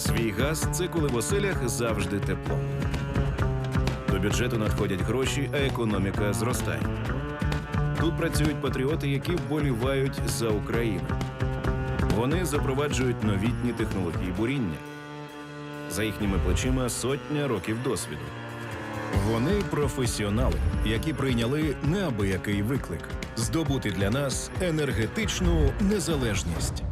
Свій газ це коли в оселях завжди тепло. До бюджету надходять гроші, а економіка зростає. Тут працюють патріоти, які вболівають за Україну. Вони запроваджують новітні технології буріння. За їхніми плечима сотня років досвіду. Вони професіонали, які прийняли неабиякий виклик здобути для нас енергетичну незалежність.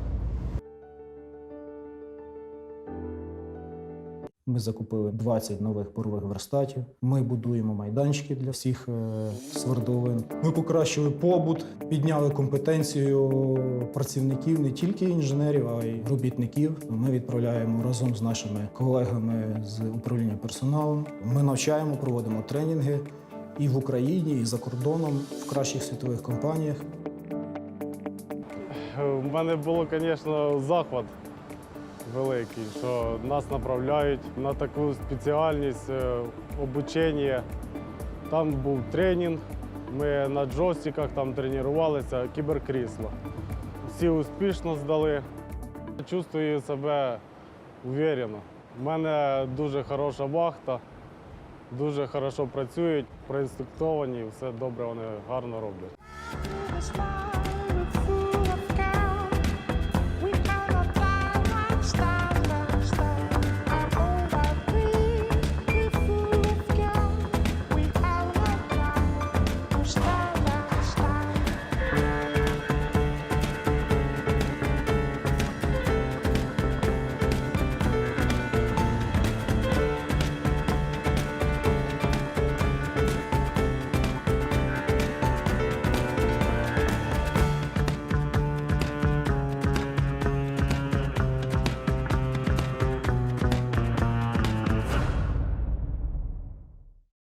Ми закупили 20 нових бурових верстатів. Ми будуємо майданчики для всіх е, свердловин. Ми покращили побут, підняли компетенцію працівників не тільки інженерів, а й робітників. Ми відправляємо разом з нашими колегами з управління персоналом. Ми навчаємо, проводимо тренінги і в Україні, і за кордоном в кращих світових компаніях. У мене було, звісно, захват великий, що нас направляють на таку спеціальність е, обучення. Там був тренінг, ми на джойстиках там тренувалися, кіберкрісло. Всі успішно здали. Чувствую себе уверено. У мене дуже хороша вахта, дуже хорошо працюють, проінструктовані, все добре вони гарно роблять.